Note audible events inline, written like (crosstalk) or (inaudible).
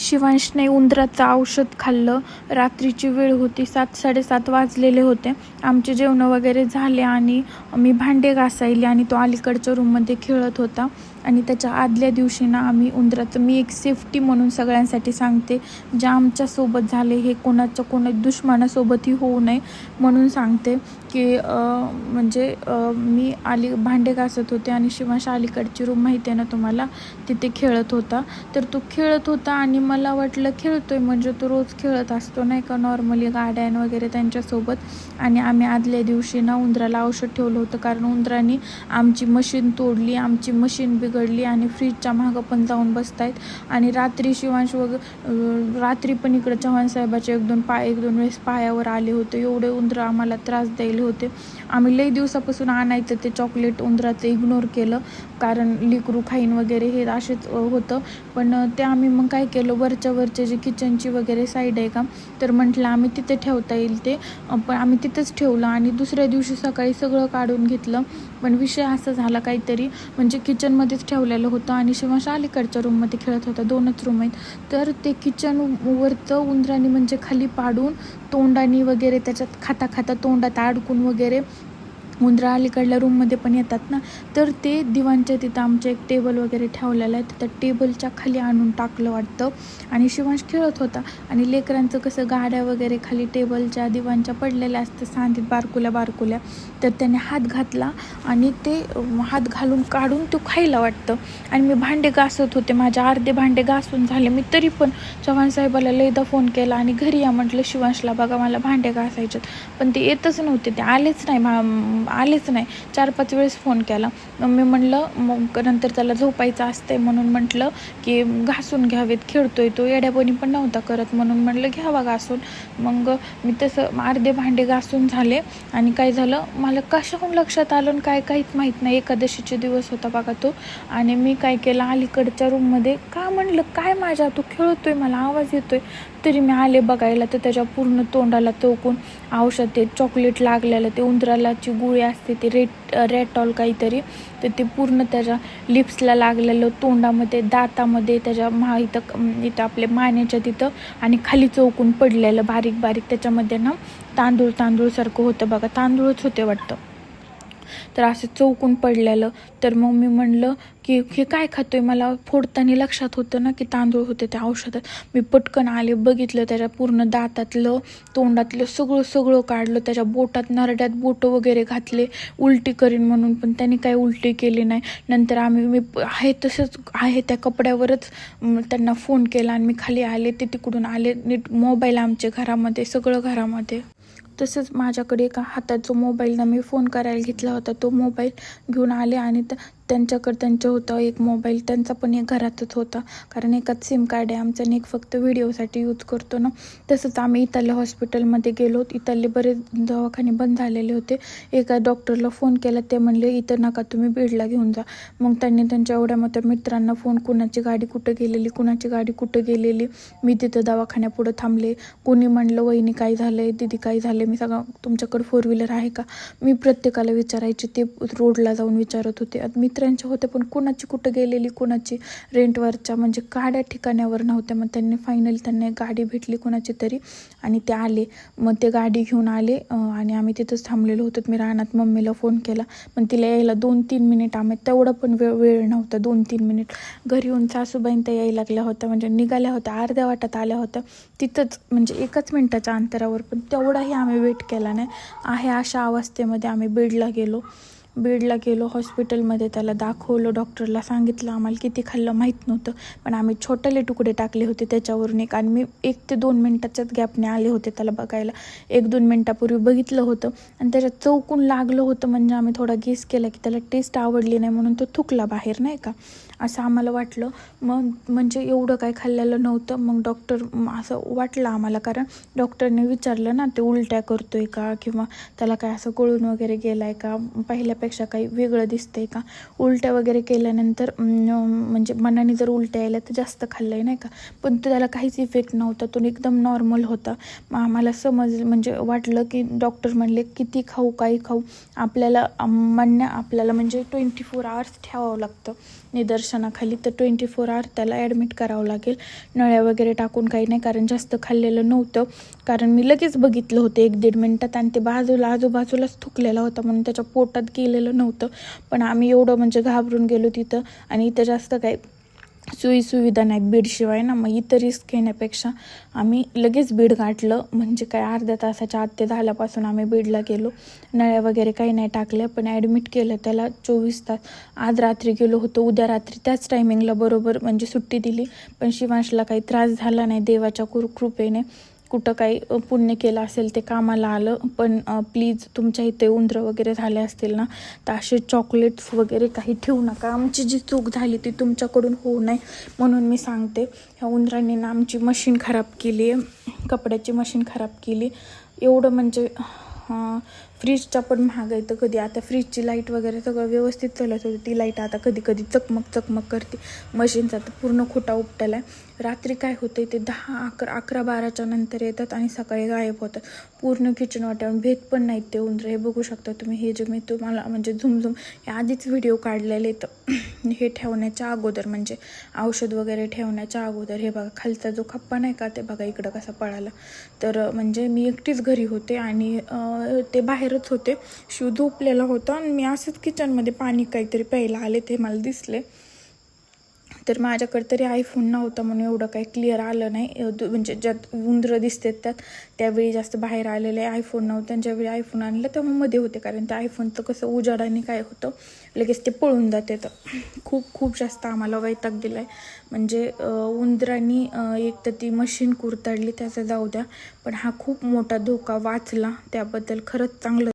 शिवांशने उंदराचं औषध खाल्लं. रात्रीची वेळ होती. सात साडेसात वाजलेले होते. आमचे जेवणं वगैरे झाले आणि मी भांडे घासायले आणि तो अलीकडच्या रूममध्ये खेळत होता. आणि त्याच्या आदल्या दिवशी ना आम्ही उंदराचं मी एक सेफ्टी म्हणून सगळ्यांसाठी सांगते जे आमच्यासोबत झाले हे कोणाच्या कोणा दुश्मनासोबतही होऊ नये म्हणून सांगते की म्हणजे मी आली भांडे घासत होते आणि शिवाशा अलीकडची रूम माहिती आहे ना तुम्हाला तिथे खेळत होता. तर तो खेळत होता आणि मला वाटलं खेळतोय म्हणजे तो रोज खेळत असतो नाही का नॉर्मली गाड्यान वगैरे त्यांच्यासोबत. आणि आम्ही आदल्या दिवशी ना उंदराला औषध ठेवलं होतं कारण उंदराने आमची मशीन तोडली आमची मशीन बिघडली आणि फ्रीजच्या मागं पण जाऊन बसतायत. आणि रात्री शिवांश वग रात्री पण इकडं चव्हाणसाहेबाचे एक दोन पाय एक दोन वेळेस पायावर आले होते. एवढे उंदरं आम्हाला त्रास द्यायला होते. आम्ही लई दिवसापासून आणायचं ते चॉकलेट उंदराचं इग्नोर केलं. कारण लिकरू खाईन वगैरे हे असेच होतं. पण ते आम्ही मग काय केलं? वरच्या वरचे जे किचनची वगैरे साईड आहे का? तर म्हटलं आम्ही तिथे ठेवता येईल ते. पण आम्ही तिथेच ठेवलं आणि दुसऱ्या दिवशी सकाळी सगळं काढून घेतलं. पण विषय असा झाला काहीतरी. म्हणजे किचनमध्येच ठेवलेलं होतं आणि शिवांश अलीकडच्या रूममध्ये खेळत होता दोनच रूम आहेत तर ते किचन वरचं उंदराने म्हणजे खाली पाडून तोंडाने वगैरे त्याच्यात खाता खाता तोंडात अडकून वगैरे मुंद्रा अलीकडल्या रूममध्ये पण येतात ना तर ते दिवाणच्या तिथं आमचं एक टेबल वगैरे ठेवलेलं आहे. तर टेबलच्या खाली आणून टाकलं वाटतं. आणि शिवांश खेळत होता. आणि लेकरांचं कसं गाड्या वगैरे खाली टेबलच्या दिवाणच्या पडलेल्या असतं सांधीत बारकुल्या बारकुल्या. तर त्याने हात घातला आणि ते हात घालून काढून तो खायला वाटतं. आणि मी भांडे घासत होते. माझ्या अर्धे भांडे घासून झाले. मी तरी पण चव्हाण साहेबाला लयदा फोन केला आणि घरी या म्हटलं शिवांशला बघा मला भांडे घासायचे पण ते येतच नव्हते. ते आलेच नाही. मा- आलेच नाही. चार पाच वेळेस फोन केला. मग मी म्हणलं मग नंतर त्याला झोपायचं असतंय म्हणून म्हटलं की घासून घ्यावेत खेळतोय तो येड्यापणी पण नव्हता करत म्हणून म्हटलं घ्यावा घासून. मग मी तसं अर्धे भांडे घासून झाले आणि काय झालं मला कशाहून लक्षात आलं आणि काय काहीच माहीत नाही. एकादशीचे दिवस होता बघा तो. आणि मी काय केलं अलीकडच्या रूममध्ये का म्हणलं काय माझ्या तो खेळतोय मला आवाज येतोय. तरी मी आले बघायला तर त्याच्या पूर्ण तोंडाला चौकून औषध ते चॉकलेट लागलेलं ते उंदरालाची गुळी असते ते रेट रेटॉल काहीतरी तर ते पूर्ण त्याच्या लिप्सला लागलेलं तोंडामध्ये दातामध्ये त्याच्या मा इथं इथं आपल्या मानेच्या तिथं आणि खाली चौकून पडलेलं बारीक बारीक त्याच्यामध्ये ना तांदूळ तांदूळसारखं होतं बघा. तांदूळच होते वाटतं. तर असं चौकून पडलेलं. तर मग मी म्हणलं की हे काय खातो आहे मला फोडताना लक्षात होतं ना की तांदूळ होते त्या औषधात. मी पटकन आले बघितलं त्याच्या पूर्ण दातातलं तोंडातलं सगळं सगळं काढलं त्याच्या बोटात नरड्यात बोटं वगैरे घातले उलटी करीन म्हणून पण त्यांनी काही उलटी केली नाही. नंतर आम्ही मी आहे तसंच आहे त्या कपड्यावरच त्यांना फोन केला आणि मी खाली आले ते तिकडून आले नीट मोबाईल आमच्या घरामध्ये सगळं घरामध्ये. तसंच माझ्याकडे एका हातात जो मोबाईलनं मी फोन करायला घेतला होता. तो मोबाईल घेऊन आले आणि त त्यांच्याकडे त्यांचं होतं एक मोबाईल त्यांचा पण एक घरातच होता. कारण एकाच सिम कार्ड आहे आमचं आणि एक फक्त व्हिडिओसाठी यूज करतो ना. तसंच आम्ही इथल्या हॉस्पिटलमध्ये गेलो. इथले बरेच दवाखाने बंद झालेले होते. एका डॉक्टरला फोन केला. ते म्हणले इथं नका तुम्ही बीडला घेऊन जा. मग त्यांनी त्यांच्या एवढ्या मोठ्या मित्रांना फोन कुणाची गाडी कुठं गेलेली? कुणाची गाडी कुठं गेलेली? मी तिथं दवाखान्यापुढं थांबले. कोणी म्हणलं वहिनी काय झालंय? दीदी काय झालं मी सगळं तुमच्याकडे फोर व्हीलर आहे का? मी प्रत्येकाला विचारायचे. ते रोडला जाऊन विचारत होते. मी मित्रांचे होते पण कुणाची कुठं गेलेली कुणाची रेंटवरच्या म्हणजे काड्या ठिकाण्यावर नव्हत्या. मग त्यांनी फायनली त्यांना गाडी भेटली कुणाची तरी आणि ते आले. मग ते गाडी घेऊन आले आणि आम्ही तिथंच थांबलेलो होतो. मी रानात मम्मीला फोन केला. पण तिला यायला दोन तीन मिनिट आम्ही तेवढा पण वेळ वेळ नव्हता. दोन तीन मिनिट घरी येऊन सासूबाईन त्या यायला लागल्या होत्या म्हणजे निघाल्या होत्या अर्ध्या वाटात आल्या होत्या. तिथंच म्हणजे एकाच मिनटाच्या अंतरावर पण तेवढाही आम्ही वेट केला नाही. आहे अशा अवस्थेमध्ये आम्ही बीडला गेलो. बीडला गेलो हॉस्पिटलमध्ये त्याला दाखवलं डॉक्टरला सांगितलं आम्हाला किती खाल्लं माहीत नव्हतं. पण आम्ही छोटेले तुकडे टाकले होते त्याच्यावरून एक आणि मी एक ते दोन मिनटाच्याच गॅपने आले होते त्याला बघायला. एक दोन मिनटापूर्वी बघितलं होतं आणि त्याच्यात चौकून लागलं होतं. म्हणजे आम्ही थोडा गेस केला की त्याला टेस्ट आवडली नाही म्हणून तो थुकला बाहेर नाही का? असं आम्हाला वाटलं. मग म्हणजे एवढं काय खाल्लेलं नव्हतं. मग डॉक्टर असं वाटलं आम्हाला. कारण डॉक्टरने विचारलं ना ते उलट्या करतो आहे का? किंवा त्याला काय असं गळून वगैरे गेला आहे का? पहिल्यापेक्षा काही वेगळं दिसतंय का? उलट्या वगैरे केल्यानंतर म्हणजे मनाने जर उलट्या यायला तर जास्त खाल्लं आहे नाही का? पण त्याला काहीच इफेक्ट नव्हता. तो एकदम नॉर्मल होता. मग आम्हाला समज म्हणजे वाटलं की डॉक्टर म्हणले किती खाऊ काही खाऊ? आपल्याला म्हणण्या आपल्याला म्हणजे ट्वेंटी फोर आवर्स ठेवावं लागतं. निदर्शनाखाली तर ट्वेंटी फोर आवर त्याला ॲडमिट करावं लागेल. नळ्या वगैरे टाकून काही नाही कारण जास्त खाल्लेलं नव्हतं. कारण मी लगेच बघितलं होतं एक दीड मिनटात आणि ते बाजूला आजूबाजूलाच थुकलेला होता म्हणून त्याच्या पोटात गेलेलं नव्हतं. पण आम्ही एवढं म्हणजे घाबरून गेलो तिथं आणि इथं जास्त काही सोयीसुविधा नाहीत बीडशिवाय ना मग इतर रिस्क घेण्यापेक्षा आम्ही लगेच बीड गाठलं. म्हणजे काय अर्ध्या तासाच्या आत ते झाल्यापासून आम्ही बीडला गेलो. नळ्या वगैरे काही नाही टाकल्या पण ॲडमिट केलं त्याला चोवीस तास. आज रात्री गेलो होतो उद्या रात्री त्याच टायमिंगला बरोबर म्हणजे सुट्टी दिली. पण शिवांशला काही त्रास झाला नाही देवाच्या कृ कृपेने कुठं काही पुण्य केलं असेल ते कामाला आलं पण प्लीज तुमच्या इथे उंदरं वगैरे झाले असतील ना तर असे चॉकलेट्स वगैरे काही ठेवू नका. आमची जी चूक झाली ती तुमच्याकडून होऊ नये म्हणून मी सांगते. ह्या उंदरांनी ना आमची मशीन खराब केली आहे. कपड्याची मशीन खराब केली. एवढं म्हणजे अं, फ्रीजच्या पण महाग आहे तर कधी आता फ्रीजची लाइट वगैरे सगळं व्यवस्थित चालत होती. ती लाइट आता कधी कधी चकमक चकमक करते मशीनचा तर पूर्ण खोटा उपटला आहे रात्री काय होतं ते दहा अकरा अकरा बाराच्या नंतर येतात आणि सकाळी गायब होतात. पूर्ण किचन वाट्यावर भेद पण नाहीत ते उंदरं. हे बघू शकता तुम्ही हे जे मी तुम्हाला म्हणजे झुमझुम हे आधीच व्हिडिओ काढलेले तर (clears throat) हे ठेवण्याच्या अगोदर म्हणजे औषध वगैरे ठेवण्याच्या अगोदर हे बघा खालचा जो खप्पा नाही का ते बघा इकडं कसा पळाला. तर म्हणजे मी एकटीच घरी होते आणि ते बाहेरच होते. शिव झोपलेला होता आणि मी असंच किचनमध्ये पाणी काहीतरी प्यायला आले ते मला दिसले. तर माझ्याकडे तरी आयफोन नव्हता म्हणून एवढं काही क्लिअर आलं नाही. म्हणजे ज्यात उंदरं दिसतात त्यात त्यावेळी जास्त बाहेर आलेले आयफोन नव्हतं. ज्यावेळी आयफोन आणलं तेव्हा मध्ये होते. कारण त्या आयफोनचं कसं उजाडाने काय होतं लगेच ते पळून जाते. तर खूप खूप जास्त आम्हाला वैताग दिला आहे म्हणजे उंदरांनी एक तर ती मशीन कुरतडली त्याचं जाऊ द्या. पण हा खूप मोठा धोका वाचला. त्याबद्दल खरंच चांगलं